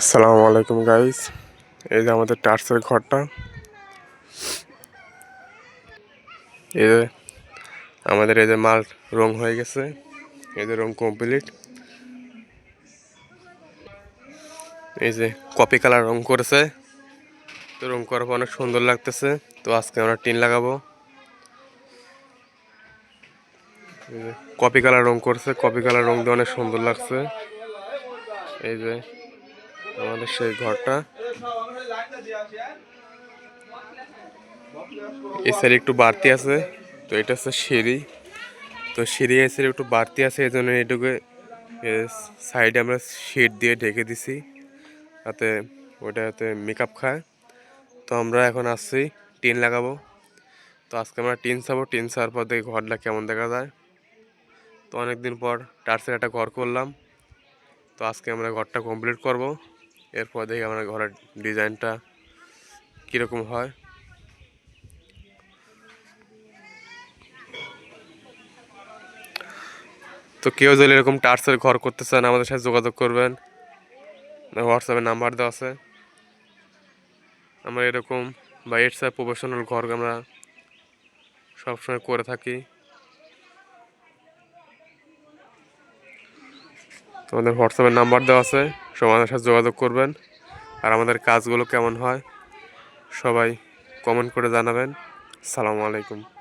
আসসালামু আলাইকুম গাইস এই যে আমাদের টার্সের ঘরটা। এই যে আমাদের এই যে মাল রং হয়ে গেছে। এই যে রং কমপ্লিট এই যে কপি কালার রং করেছে। তো রং করার পর অনেক সুন্দর লাগতেছে। তো আজকে আমরা টিন লাগাবো। কপি কালার রং করছে। কপি কালার রং দিয়ে অনেক সুন্দর লাগছে। এই যে আমাদের সেই ঘরটা। এই সাইডে একটু বাড়তি আছে, তো এটা হচ্ছে সিঁড়ি। তো সিঁড়ি, এই সাইডে একটু বাড়তি আছে, এই জন্য এটুকু সাইডে আমরা শিট দিয়ে ঢেকে দিছি, তাতে ওটা যাতে মেকআপ খায়। তো আমরা এখন আসছি, টিন লাগাবো। তো আজকে আমরা টিন ছাবো টিন ছাড়ার পর দেখি ঘরটা কেমন দেখা যায়। তো অনেকদিন পর টার্সের একটা ঘর করলাম। তো আজকে আমরা ঘরটা কমপ্লিট করব। এরপর দেখি আমরা ঘরের ডিজাইনটা কীরকম হয়। তো কেউ যদি এরকম টার্সের ঘর করতে চান, আমাদের সাথে যোগাযোগ করবেন। হোয়াটসঅ্যাপে নাম্বার দেওয়া আছে। আমরা এরকম বা এর সাথে প্রফেশনাল ঘর আমরা সবসময় করে থাকি। তোমাদের হোয়াটসঅ্যাপের নাম্বার দেওয়া আছে। আমাদের সাথে যোগাযোগ করবেন। আর আমাদের কাজগুলো কেমন হয়, সবাই কমেন্ট করে জানাবেন। সালামু আলাইকুম।